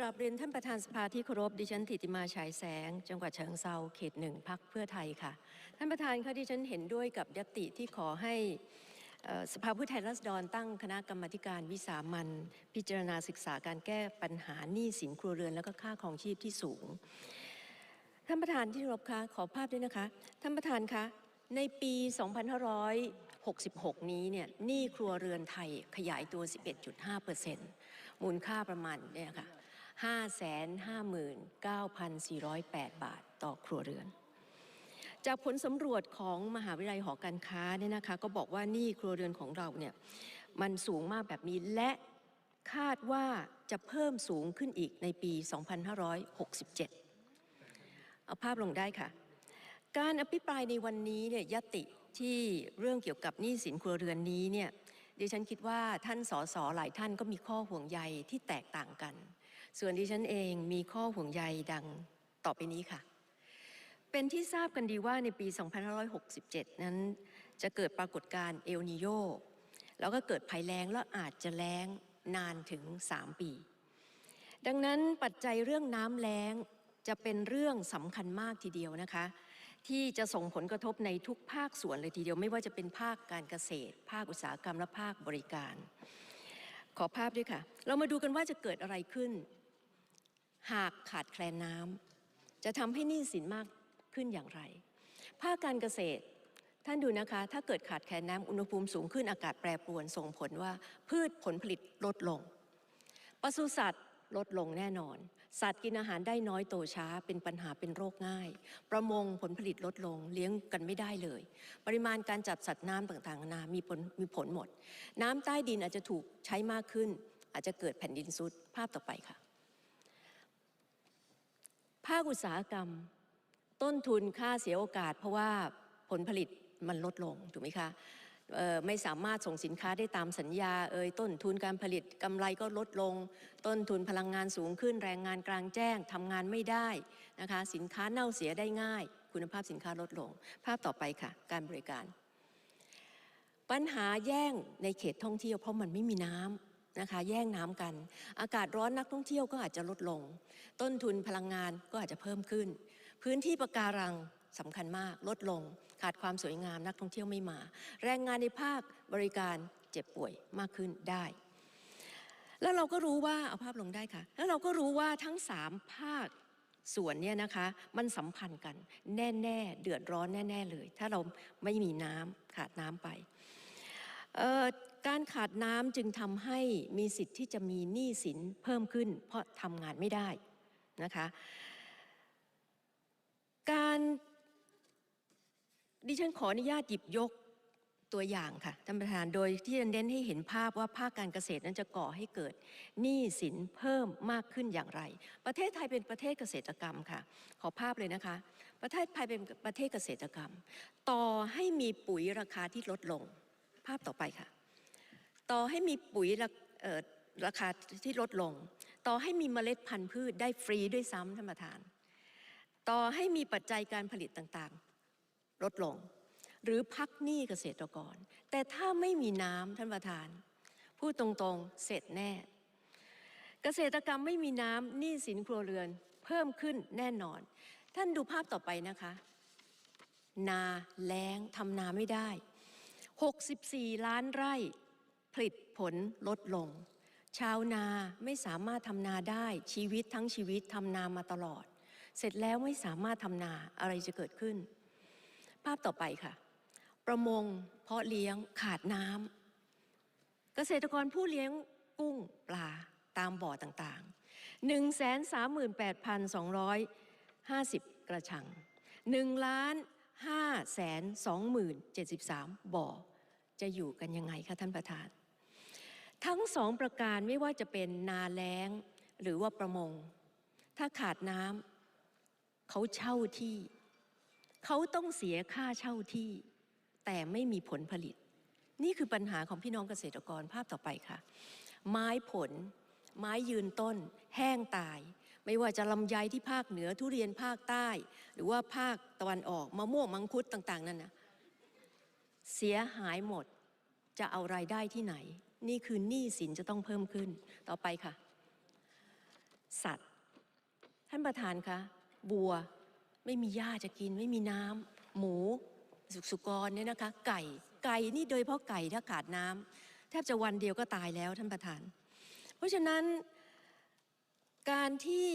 กราบเรียนท่านประธานสภาที่เคารพดิฉันธิติมาฉายแสง จังหวัดเชิงเซาเขตหนึ่งพักเพื่อไทยค่ะ ท่านประธานคะดิฉันเห็นด้วยกับยติที่ขอให้สภาผู้แทนราษฎรตั้งคณะกรรมการวิสามันพิจารณาศึกษาการแก้ปัญหาหนี้สินครัวเรือน แล้วก็ค่าครองชีพที่สูง ท่านประธานที่เคารพคะขอภาพด้วยนะคะ ท่านประธานคะในปี 2566 นี้เนี่ยหนี้ครัวเรือนไทยขยายตัว 11.5%มูลค่าประมาณเนี่ยค่ะ 559,408 บาทต่อครัวเรือน จากผลสำรวจของมหาวิทยาลัยหอการค้าเนี่ยนะคะ ก็บอกว่านี้ครัวเรือนของเราเนี่ยมันสูงมากแบบนี้และคาดว่าจะเพิ่มสูงขึ้นอีกในปี 2567 เอาภาพลงได้ค่ะ การอภิปรายในวันนี้เนี่ยยติที่เรื่องเกี่ยวกับหนี้สินครัวเรือนนี้เนี่ยดิฉันคิดว่าท่านสสหลายท่านก็มีข้อห่วงใยที่แตกต่างกัน ส่วนดิฉันเองมีข้อห่วงใยดังต่อไปนี้ค่ะ เป็นที่ทราบกันดีว่าในปี 2567 นั้น จะเกิดปรากฏการณ์เอลนิโยแล้วก็เกิดภัยแล้งแล้วอาจจะแล้งนานถึง 3 ปี ดังนั้นปัจจัยเรื่องน้ำแล้งจะเป็นเรื่องสำคัญมากทีเดียวนะคะ ที่จะส่งผลกระทบในทุกภาคส่วนเลยทีเดียว ไม่ว่าจะเป็นภาคการเกษตร ภาคอุตสาหกรรมและภาคบริการ ขอภาพด้วยค่ะ เรามาดูกันว่าจะเกิดอะไรขึ้น หากขาดแคลนน้ำจะทำให้หนี้สินมากขึ้นอย่างไร ภาคการเกษตร ท่านดูนะคะ ถ้าเกิดขาดแคลนน้ำอุณหภูมิสูงขึ้นอากาศแปรปรวนส่งผลว่า พืชผลผลิตลดลงปศุสัตว์ลดลงแน่นอน สัตว์กินอาหารได้น้อยโตช้า เป็นปัญหาเป็นโรคง่าย ประมงผลผลิตลดลง เลี้ยงกันไม่ได้เลย ปริมาณการจับสัตว์น้ำต่างๆนานามีผลมีผลหมด น้ำใต้ดินอาจจะถูกใช้มากขึ้น อาจจะเกิดแผ่นดินซุดภาพต่อไปค่ะ ภาคอุตสาหกรรม ต้นทุนค่าเสียโอกาส เพราะว่าผลผลิตมันลดลงถูกไหมคะไม่สามารถส่งสินค้าได้ตามสัญญาเอ่ยต้นทุนการผลิตกำไรก็ลดลง ต้นทุนพลังงานสูงขึ้น แรงงานกลางแจ้งทำงานไม่ได้นะคะสินค้าเน่าเสียได้ง่าย คุณภาพสินค้าลดลง ภาพต่อไปค่ะ การบริการ ปัญหาแย่งในเขตท่องเที่ยวเพราะมันไม่มีน้ำ นะคะแย่งน้ำกัน อากาศร้อนนักท่องเที่ยวก็อาจจะลดลง ต้นทุนพลังงานก็อาจจะเพิ่มขึ้น พื้นที่ปะการังสำคัญมากลดลง ขาดความสวยงามนักท่องเที่ยวไม่มา แรงงานในภาคบริการเจ็บป่วยมากขึ้นได้ แล้วเราก็รู้ว่าเอาภาพลงได้ค่ะ แล้วเราก็รู้ว่าทั้งสามภาคส่วนเนี่ยนะคะมันสัมพันธ์กันแน่ๆเดือดร้อนแน่ ๆ เลย ถ้าเราไม่มีน้ำขาดน้ำไป การขาดน้ำจึงทำให้มีสิทธิ์ที่จะมีหนี้สินเพิ่มขึ้น เพราะทำงานไม่ได้นะคะการดิฉันขออนุญาตหยิบยกตัวอย่างค่ะท่านประธานโดยที่จะเน้นให้เห็นภาพว่าภาคการเกษตรนั้นจะก่อให้เกิดหนี้สินเพิ่มมากขึ้นอย่างไร ประเทศไทยเป็นประเทศเกษตรกรรมค่ะ ขอภาพเลยนะคะ ประเทศไทยเป็นประเทศเกษตรกรรม ต่อให้มีปุ๋ยราคาที่ลดลง ภาพต่อไปค่ะ ต่อให้มีปุ๋ยราราคาที่ลดลง ต่อให้มีเมล็ดพันธุ์พืชได้ฟรีด้วยซ้ำท่านประธาน ต่อให้มีปัจจัยการผลิตต่างๆ ลดลง หรือพักหนี้เกษตรกร แต่ถ้าไม่มีน้ำท่านประธาน พูดตรงๆเสร็จแน่ เกษตรกรรมไม่มีน้ำหนี้สินครัวเรือนเพิ่มขึ้นแน่นอน ท่านดูภาพต่อไปนะคะ นาแล้งทำนาไม่ได้ 64 ล้านไร่ ผลิตผลลดลง ชาวนาไม่สามารถทำนาได้ชีวิตทั้งชีวิตทำนามาตลอด เสร็จแล้วไม่สามารถทำนาอะไรจะเกิดขึ้น ภาพต่อไปค่ะ ประมงเพาะเลี้ยงขาดน้ำเกษตรกรผู้เลี้ยงกุ้งปลาตามบ่อต่างๆ 138,250 กระชัง1ล้าน5แสน20,073 บ่อ จะอยู่กันยังไงคะท่านประธาน ทั้งสองประการไม่ว่าจะเป็นนาแล้งหรือว่าประมง ถ้าขาดน้ำเขาเช่าที่ เขาต้องเสียค่าเช่าที่ แต่ไม่มีผลผลิต นี่คือปัญหาของพี่น้องเกษตรกรภาพต่อไปค่ะ ไม้ผล ไม้ยืนต้น แห้งตาย ไม่ว่าจะลำไยที่ภาคเหนือทุเรียนภาคใต้ หรือว่าภาคตะวันออกมะม่วงมังคุดต่าง ๆ นั่นนะเสียหายหมดจะเอารายได้ที่ไหน นี่คือหนี้สินจะต้องเพิ่มขึ้น ต่อไปค่ะ สัตว์ ท่านประธานคะบัวไม่มีหญ้าจะกิน ไม่มีน้ำหมู สุกสุกรเนี่ยนะคะ ไก่ ไก่นี่โดยเฉพาะไก่ถ้าขาดน้ำแทบจะวันเดียวก็ตายแล้วท่านประธาน เพราะฉะนั้นการที่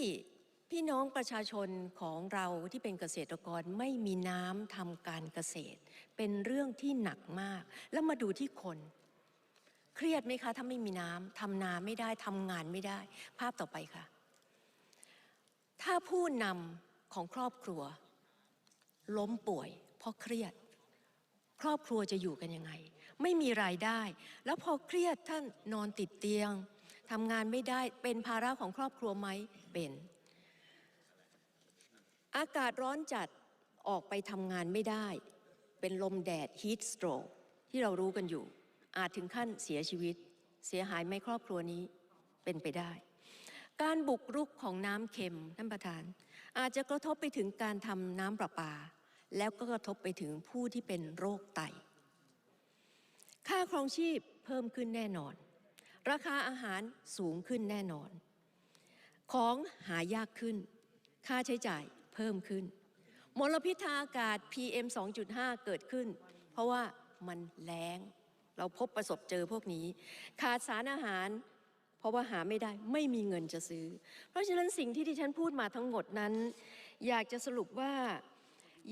พี่น้องประชาชนของเราที่เป็นเกษตรกรไม่มีน้ำทำการเกษตร เป็นเรื่องที่หนักมาก แล้วมาดูที่คน เครียดไหมคะ ถ้าไม่มีน้ำทำนาไม่ได้ทำงานไม่ได้ ภาพต่อไปค่ะ ถ้าผู้นำของครอบครัว ล้มป่วยเพราะเครียด ครอบครัวจะอยู่กันยังไง ไม่มีรายได้ แล้วพอเครียดท่านนอนติดเตียงทำงานไม่ได้เป็นภาระของครอบครัวไหมเป็น อากาศร้อนจัดออกไปทำงานไม่ได้ เป็นลมแดด heat stroke ที่เรารู้กันอยู่ ถึงขั้นเสียชีวิต เสียหายไหมครอบครัวนี้เป็นไปได้ การบุกรุกของน้ำเค็มท่านประธาน อาจจะกระทบไปถึงการทำน้ำประปา แล้วก็กระทบไปถึงผู้ที่เป็นโรคไต ค่าครองชีพเพิ่มขึ้นแน่นอน ราคาอาหารสูงขึ้นแน่นอน ของหายากขึ้น ค่าใช้จ่ายเพิ่มขึ้นมลพิษทางอากาศ PM 2.5 เกิดขึ้น เพราะว่ามันแล้ง เราพบประสบเจอพวกนี้ ขาดสารอาหาร เพราะว่าหาไม่ได้ไม่มีเงินจะซื้อ เพราะฉะนั้นสิ่งที่ดิฉันพูดมาทั้งหมดนั้น อยากจะสรุปว่า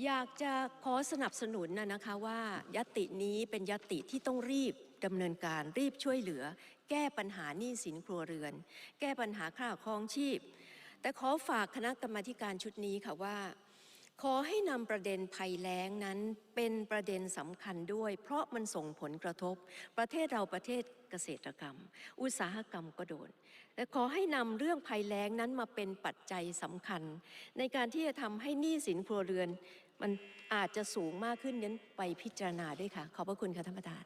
อยากจะขอสนับสนุนนะนะคะว่ายตินี้เป็นยติที่ต้องรีบดำเนินการรีบช่วยเหลือ แก้ปัญหาหนี้สินครัวเรือน แก้ปัญหาค่าครองชีพ แต่ขอฝากคณะกรรมาการชุดนี้ค่ะว่า ขอให้นำประเด็นภัยแล้งนั้นเป็นประเด็นสำคัญด้วย เพราะมันส่งผลกระทบ ประเทศเราประเทศเกษตรกรรม อุตสาหกรรมก็โดนและขอให้นำเรื่องภัยแล้งนั้นมาเป็นปัจจัยสำคัญ ในการที่จะทำให้หนี้สินครัวเรือน มันอาจจะสูงมากขึ้นนั้นไปพิจารณาด้วยค่ะ ขอบพระคุณค่ะท่านประธาน